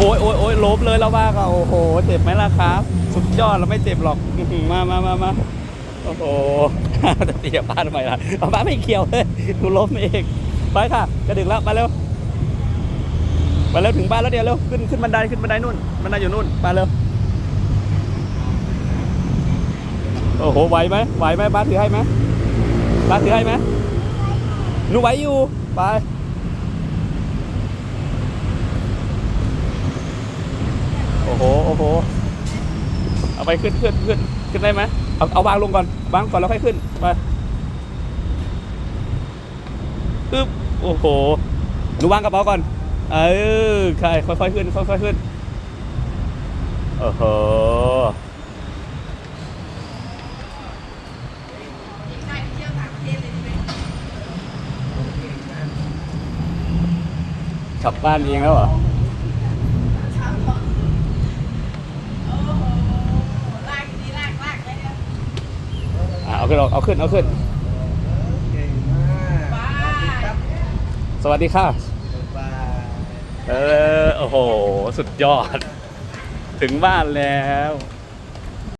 โอ้ยโอ้ยโอ้ยล้มเลยแล้วว่าก็โอ้โห เจ็บไหมล่ะครับ สุดยอดเราไม่เจ็บหรอก มามามามาโอ้โหจะเตียป้าทำไมล่ะเอาป้าไม่เกี่ยวเลยดูล้มเองไปค่ะกระดึกแล้วมาเร็วมาเร็วถึงบ้านแล้วเดี๋ยวเร็วขึ้นขึ้นบันไดขึ้นบันไดนู่นบันไดอยู่นู่นมาเร็วโอ้โหไหวไหมไหวไหมป้านถือให้ไหมป้านถือให้ไหมหนูไหวอยู่ไป โอ้โหโอ้โห เอาไปขึ้นขึ้นขึ้นขึ้นได้ไหมเอาเอาวางลงก่อนวางก่อนแล้วค่อยขึ้นไปอึ๊บโอ้โหหนูวางกระเป๋าก่อน เออใช่ค่อยๆขึ้น ค่อยๆขึ้นโอ้โหกลับบ้านเองแล้วเหรอ อะเอา ขึ้นเอาเอาขึ้นเอาขึ้น เก่งมากครับสวัสดีค่ะบ๊าเออ โอ้โห สุดยอด ถึงบ้านแล้ว